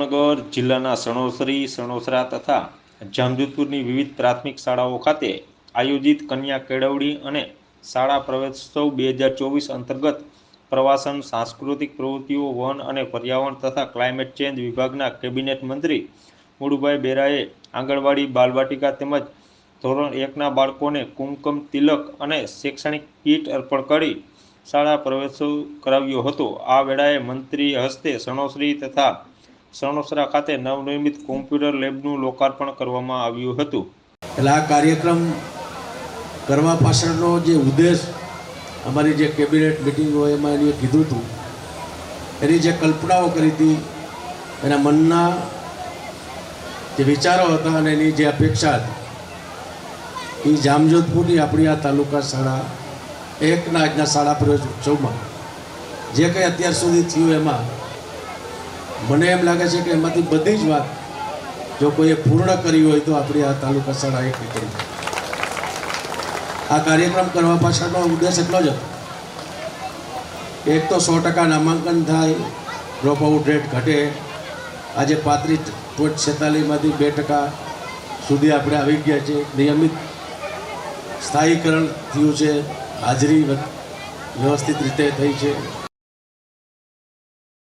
નગર જિલ્લાના સણોસરી, સણોસરા તથા જામજોધપુરની વિવિધ પ્રાથમિક શાળાઓ ખાતે આયોજિત કન્યા કેળવણી અને શાળા પ્રવેશોત્સવ બે હજાર ચોવીસ અંતર્ગત પ્રવાસન, સાંસ્કૃતિક પ્રવૃત્તિઓ, વન અને પર્યાવરણ તથા ક્લાઇમેટ ચેન્જ વિભાગના કેબિનેટ મંત્રી મુળુભાઈ બેરાએ આંગણવાડી, બાલવાટિકા તેમજ ધોરણ એકના બાળકોને કુમકમ તિલક અને શૈક્ષણિક કીટ અર્પણ કરી શાળા પ્રવેશો કરાવ્યો હતો. આ વેળાએ મંત્રી હસ્તે સણોસરી તથા સણોસરા ખાતે નવનિર્મિત કોમ્પ્યુટર લેબનું લોકાર્પણ કરવામાં આવ્યું હતું. એટલે આ કાર્યક્રમ કરવા પાછળનો જે ઉદ્દેશ અમારી જે કેબિનેટ મિટિંગ હોય એમાં એને કીધું હતું. એની જે કલ્પનાઓ કરી હતી, એના મનના જે વિચારો હતા અને એની જે અપેક્ષા હતી, એ જામજોધપુરની આપણી આ તાલુકા શાળા એકના આજના શાળા પ્રવેશોત્સવમાં જે કંઈ અત્યાર સુધી થયું એમાં મને એમ લાગે છે કે એમાંથી બધી જ વાત જો કોઈએ પૂર્ણ કરી હોય તો આપણી આ તાલુકા શાળા એક નીકળી આ કાર્યક્રમ કરવા પાછળનો ઉદ્દેશ એટલો જ હતો. એક તો સો ટકા નામાંકન થાય, ડ્રોપ આઉટ રેટ ઘટે. આજે પાંત્રીસ પોઈન્ટ છેતાલીસમાંથી બે ટકા સુધી આપણે આવી ગયા છે. નિયમિત સ્થાયીકરણ થયું છે. હાજરી વ્યવસ્થિત રીતે થઈ છે.